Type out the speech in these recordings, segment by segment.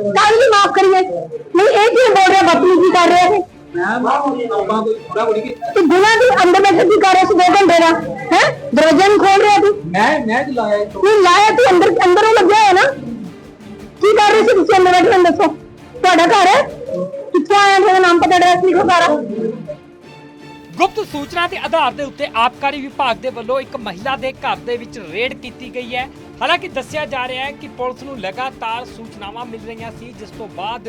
ਕਾਹਦੇ ਲਈ ਮਾਫ ਕਰੀਏ? ਨਹੀਂ ਇਹ ਕੀ ਬੋਲ ਰਿਹਾ ਬਦਤਮੀਜ਼ੀ ਕਰ ਰਿਹਾ ਹੈ ਕਿ ਤੂੰ ਦੀ ਅੰਦਰ ਬੈਠ ਕੇ ਕੀ ਕਰ ਰਿਹਾ ਸੀ ਘੰਟੇ ਦਾ? ਹੈ? ਦਰਵਾਜ਼ਾ ਨਹੀਂ ਖੋਲ ਰਿਹਾ ਤੂੰ? ਮੈਂ ਮੈਂ ਚਲਾਇਆ ਇਹ ਤੋਂ ਲਾਇਆ ਤੂੰ ਅੰਦਰ ਅੰਦਰੋਂ ਲੱਗਿਆ ਹੈ ਨਾ? ਕੀ ਕਰ ਰਹੇ ਸੀ ਤੁਸੀਂ ਅੰਦਰ ਬੈਠੇ ਮੈਨੂੰ ਦੱਸੋ? ਤੁਹਾਡਾ ਘਰ ਹੈ? ਕਿੱਥੋਂ ਆਇਆ ਤੁਹਾਡਾ ਨਾਮ ਪਤਾ ਐਡਰੈਸ ਲਿਖੋ ਸਾਰਾ। ਗੁਪਤ ਸੂਚਨਾ ਦੇ ਆਧਾਰ ਦੇ ਉੱਤੇ ਆਬਕਾਰੀ ਵਿਭਾਗ ਦੇ ਵੱਲੋਂ ਇੱਕ ਮਹਿਲਾ ਦੇ ਘਰ ਦੇ ਵਿੱਚ ਰੇਡ ਕੀਤੀ ਗਈ ਹੈ। ਹਾਲਾਂਕਿ ਦੱਸਿਆ ਜਾ ਰਿਹਾ ਹੈ ਕਿ ਪੁਲਿਸ ਨੂੰ ਲਗਾਤਾਰ ਸੂਚਨਾਵਾਂ ਮਿਲ ਰਹੀਆਂ ਸੀ, ਜਿਸ ਤੋਂ ਬਾਅਦ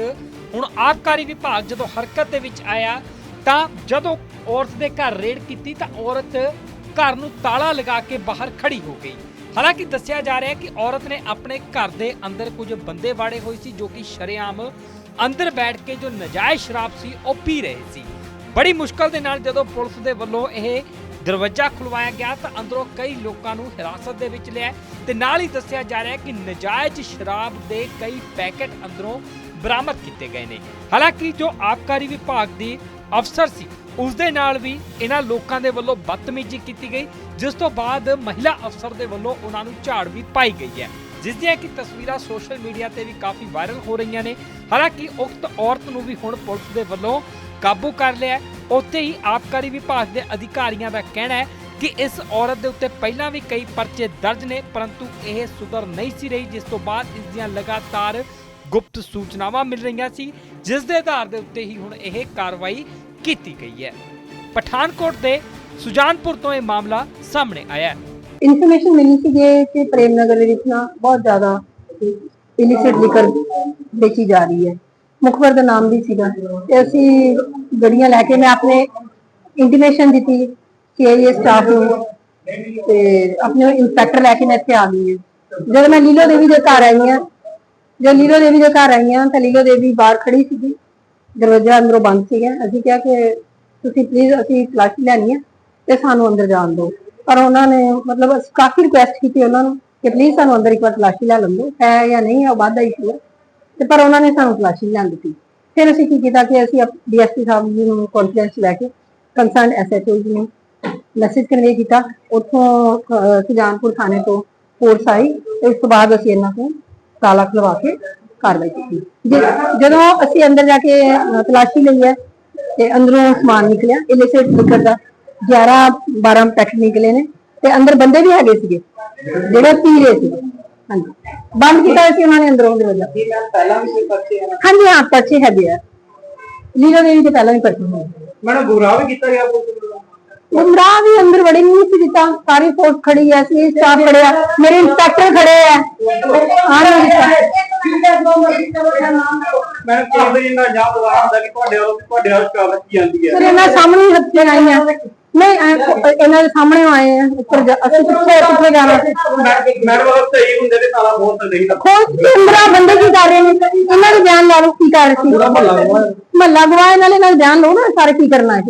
ਹੁਣ ਆਬਕਾਰੀ ਵਿਭਾਗ ਜਦੋਂ ਹਰਕਤ ਦੇ ਵਿੱਚ ਆਇਆ, ਤਾਂ ਜਦੋਂ ਔਰਤ ਦੇ ਘਰ ਰੇਡ ਕੀਤੀ, ਤਾਂ ਔਰਤ ਘਰ ਨੂੰ ਤਾਲਾ ਲਗਾ ਕੇ ਬਾਹਰ ਖੜੀ ਹੋ ਗਈ। ਹਾਲਾਂਕਿ ਦੱਸਿਆ ਜਾ ਰਿਹਾ ਹੈ ਕਿ ਔਰਤ ਨੇ ਆਪਣੇ ਘਰ ਦੇ ਅੰਦਰ ਕੁਝ ਬੰਦੇ ਵਾੜੇ ਹੋਏ ਸੀ, ਜੋ ਕਿ ਸ਼ਰੇਆਮ ਅੰਦਰ ਬੈਠ ਕੇ ਜੋ ਨਜਾਇਜ਼ ਸ਼ਰਾਬ ਸੀ, ਉਹ ਪੀ ਰਹੇ ਸੀ। ਬੜੀ ਮੁਸ਼ਕਲ ਦੇ ਨਾਲ ਜਦੋਂ ਪੁਲਿਸ ਦੇ ਵੱਲੋਂ ਇਹ ਦਰਵਾਜ਼ਾ ਖੁਲਵਾਇਆ ਗਿਆ ਤਾਂ ਅੰਦਰੋਂ ਕਈ ਲੋਕਾਂ ਨੂੰ ਹਿਰਾਸਤ ਦੇ ਵਿੱਚ ਲਿਆ ਤੇ ਨਾਲ ਹੀ ਦੱਸਿਆ ਜਾ ਰਿਹਾ ਹੈ ਕਿ ਨਜਾਇਜ਼ ਸ਼ਰਾਬ ਦੇ ਕਈ ਪੈਕੇਟ ਅੰਦਰੋਂ ਬਰਾਮਦ ਕੀਤੇ ਗਏ ਨੇ। ਹਾਲਾਂਕਿ ਜੋ ਆਬਕਾਰੀ ਵਿਭਾਗ ਦੀ ਅਫਸਰ ਸੀ, ਉਸ ਦੇ ਨਾਲ ਵੀ ਇਹਨਾਂ ਲੋਕਾਂ ਦੇ ਵੱਲੋਂ ਬਦਤਮੀਜ਼ੀ ਕੀਤੀ ਗਈ, ਜਿਸ ਤੋਂ ਬਾਅਦ ਮਹਿਲਾ ਅਫਸਰ ਦੇ ਵੱਲੋਂ ਉਹਨਾਂ ਨੂੰ ਝਾੜ ਵੀ ਪਾਈ ਗਈ ਹੈ। ਜਿਸ ਦੀਆਂ ਕਿ ਤਸਵੀਰਾਂ ਸੋਸ਼ਲ ਮੀਡੀਆ ਤੇ ਵੀ ਕਾਫੀ ਵਾਇਰਲ ਹੋ ਰਹੀਆਂ ਨੇ। ਹਾਲਾਂਕਿ ਉਕਤ ਔਰਤ ਨੂੰ ਵੀ ਹੁਣ ਪੁਲਿਸ ਦੇ ਵੱਲੋਂ ਕਾਬੂ ਕਰ ਲਿਆ ਉੱਥੇ ਹੀ ਆਬਕਾਰੀ ਵਿਭਾਗ ਦੇ ਅਧਿਕਾਰੀਆਂ ਦਾ ਕਹਿਣਾ ਹੈ ਕਿ ਇਸ ਔਰਤ ਦੇ ਉੱਤੇ ਪਹਿਲਾਂ ਵੀ ਕਈ ਪਰਚੇ ਦਰਜ ਨੇ, ਪਰੰਤੂ ਇਹ ਸੁਧਰ ਨਹੀਂ ਸੀ ਰਹੀ, ਜਿਸ ਤੋਂ ਬਾਅਦ ਇਸ ਦੀਆਂ ਲਗਾਤਾਰ ਗੁਪਤ ਸੂਚਨਾਵਾਂ ਮਿਲ ਰਹੀਆਂ ਸੀ, ਜਿਸ ਦੇ ਆਧਾਰ ਦੇ ਉੱਤੇ ਹੀ ਹੁਣ ਇਹ ਕਾਰਵਾਈ ਕੀਤੀ ਗਈ ਹੈ। ਪਠਾਨਕੋਟ ਦੇ ਸੁਜਾਨਪੁਰ ਤੋਂ ਇਹ ਮਾਮਲਾ ਸਾਹਮਣੇ ਆਇਆ ਹੈ। ਇਨਫੋਰਮੇਸ਼ਨ ਮਿਲੀ ਸੀ ਜੇ ਕਿ ਪ੍ਰੇਮ ਨਗਰ ਦੇ ਵਿੱਚ ਨਾ ਬਹੁਤ ਜ਼ਿਆਦਾ ਇਲਿਸਿਟ ਲਿਕਰ ਵੇਚੀ ਜਾ ਰਹੀ ਹੈ। ਮੁਖਬਰ ਦਾ ਨਾਮ ਵੀ ਸੀਗਾ। ਤੇ ਅਸੀਂ ਗੱਡੀਆਂ ਲੈ ਕੇ ਮੈਂ ਆਪਣੇ ਇੰਟੀਮੇਸ਼ਨ ਦਿੱਤੀ ਸੀਆਈਏ ਸਟਾਫ ਨੂੰ ਤੇ ਆਪਣੇ ਇੰਸਪੈਕਟਰ ਲੈ ਕੇ ਮੈਂ ਇੱਥੇ ਆ ਗਈ ਹਾਂ। ਜਦੋਂ ਮੈਂ ਲੀਲੋ ਦੇਵੀ ਦੇ ਘਰ ਆਈ ਹਾਂ, ਜਦ ਲੀਲੋ ਦੇਵੀ ਦੇ ਘਰ ਆਈ ਹਾਂ ਤਾਂ ਲੀਲੋ ਦੇਵੀ ਬਾਹਰ ਖੜੀ ਸੀਗੀ। ਦਰਵਾਜ਼ਾ ਅੰਦਰੋਂ ਬੰਦ ਸੀਗਾ। ਅਸੀਂ ਕਿਹਾ ਕਿ ਤੁਸੀਂ ਪਲੀਜ਼ ਅਸੀਂ ਤਲਾਸ਼ੀ ਲੈਣੀ ਹੈ ਤੇ ਸਾਨੂੰ ਅੰਦਰ ਜਾਣ ਦਿਓ। ਪਰ ਉਹਨਾਂ ਨੇ ਮਤਲਬ ਕਾਫੀ ਰਿਕੁਐਸਟ ਕੀਤੀ ਉਹਨਾਂ ਨੂੰ ਕਿ ਪਲੀਜ਼ ਸਾਨੂੰ ਅੰਦਰ ਇੱਕ ਵਾਰ ਤਲਾਸ਼ੀ ਲੈ ਲੰਦੋ ਹੈ ਜਾਂ ਨਹੀਂ ਹੈ ਉਹ ਬਾਅਦ ਦਾ ਇਸ਼ੂ ਹੈ ਤੇ ਪਰ ਉਹਨਾਂ ਨੇ ਸਾਨੂੰ ਤਲਾਸ਼ੀ ਲੈਣ ਦਿੱਤੀ। ਫਿਰ ਅਸੀਂ ਕੀ ਕੀਤਾ ਕਿ ਅਸੀਂ ਡੀਐਸਪੀ ਸਾਹਿਬ ਜੀ ਨੂੰ ਕੰਫੀਡੈਂਸ ਲੈ ਕੇ ਕੰਸਰਨ ਐਸਐਚਓ ਜੀ ਨੂੰ ਮੈਸੇਜ ਕਨਵੇ ਕੀਤਾ। ਉੱਥੋਂ ਸੁਜਾਨਪੁਰ ਥਾਣੇ ਤੋਂ ਫੋਰਸ ਆਈ ਤੇ ਤੋਂ ਬਾਅਦ ਅਸੀਂ ਇਹਨਾਂ ਤੋਂ ਤਾਲਾ ਖਲਵਾ ਕੇ ਕਾਰਵਾਈ ਕੀਤੀ। ਜਦੋਂ ਅਸੀਂ ਅੰਦਰ ਜਾ ਕੇ ਤਲਾਸ਼ੀ ਲਈ ਹੈ ਤੇ ਅੰਦਰੋਂ ਸਮਾਨ ਨਿਕਲਿਆ ਇਲਿਸਿਟ ਲਿਕਰ ਦਾ 11 12 ਪੈਕਟ ਨਿਕਲੇ ਨੇ ਤੇ ਅੰਦਰ ਬੰਦੇ ਵੀ ਹੈਗੇ ਸੀਗੇ, ਜਿਹੜੇ ਪੀ ਰਹੇ ਸੀ ਹਾਂਜੀ। ਬੰਦ ਕੀਤਾ ਸੀ ਉਹਨਾਂ ਨੇ ਅੰਦਰੋਂ ਦਰਵਾਜ਼ਾ ਪਹਿਲਾਂ ਵੀ ਕੋਈ ਪਰਚੇ ਆ? ਹਾਂਜੀ ਹਾਂ ਪਰਚੇ ਹੈਗੇ ਆ। ਲੀਲਾ ਦੇਵੀ ਦੇ ਪਹਿਲਾਂ ਵੀ ਪਰਚੇ ਹੋਏ ਮੈਨੂੰ ਗੁਰਾਹ ਵੀ ਕੀਤਾ ਗਿਆ ਪੁਲਿਸ ਵੱਲੋਂ? ਗੁੰਮਰਾਹ ਵੀ ਅੰਦਰ ਵੜੇ ਨਹੀਂ ਸੀ ਦਿੱਤਾ ਸਾਰੀ ਫੋਰਸ ਖੜੀ ਐ ਸੀ ਸਟਾਫ ਖੜਿਆ ਮੇਰੇ ਇੰਸਪੈਕਟਰ ਖੜੇ ਐ। ਹਾਂ ਮੈਂ ਕਿਹਾ ਵੀ ਇਹਨਾਂ ਜਾਂ ਦੁਬਾਰਾ ਹੁੰਦਾ ਕਿ ਤੁਹਾਡੇ ਵੱਲੋਂ ਤੁਹਾਡੇ ਕਾਲ ਕੀ ਜਾਂਦੀ ਹੈ ਇਹਨਾਂ ਸਾਹਮਣੇ ਹੱਥੇ ਆਈਆਂ ਨਹੀਂ ਐਂ ਕੋ- ਇਹਨਾਂ ਦੇ ਸਾਹਮਣੇ ਆਏ ਆ ਉੱਪਰ ਜਾ- ਅਸੀਂ ਕਿੱਥੇ ਕਿੱਥੇ ਜਾਣਾ। ਮੈਡਮ ਵੱਲੋਂ ਸਹੀ ਹੁੰਦੇ ਤੇ ਤਾਲਾ ਬਹੁਤ ਨਹੀਂ ਲੱਗਦਾ। ਖੋਜ ਕੇਂਦਰਾ ਬੰਦੇ ਕੀ ਕਰ ਰਹੇ ਨੇ? ਇਹਨਾਂ ਦੇ ਬਿਆਨ ਲਾ ਲਓ ਕੀ ਕਰ ਰਹੇ ਸੀ। ਮਹੱਲਾ ਗਵਾਹ। ਮਹੱਲਾ ਗਵਾਹ ਨਾਲੇ ਬਿਆਨ ਲਓ ਨਾ ਸਾਰੇ ਕੀ ਕਰਨਾ ਹੈ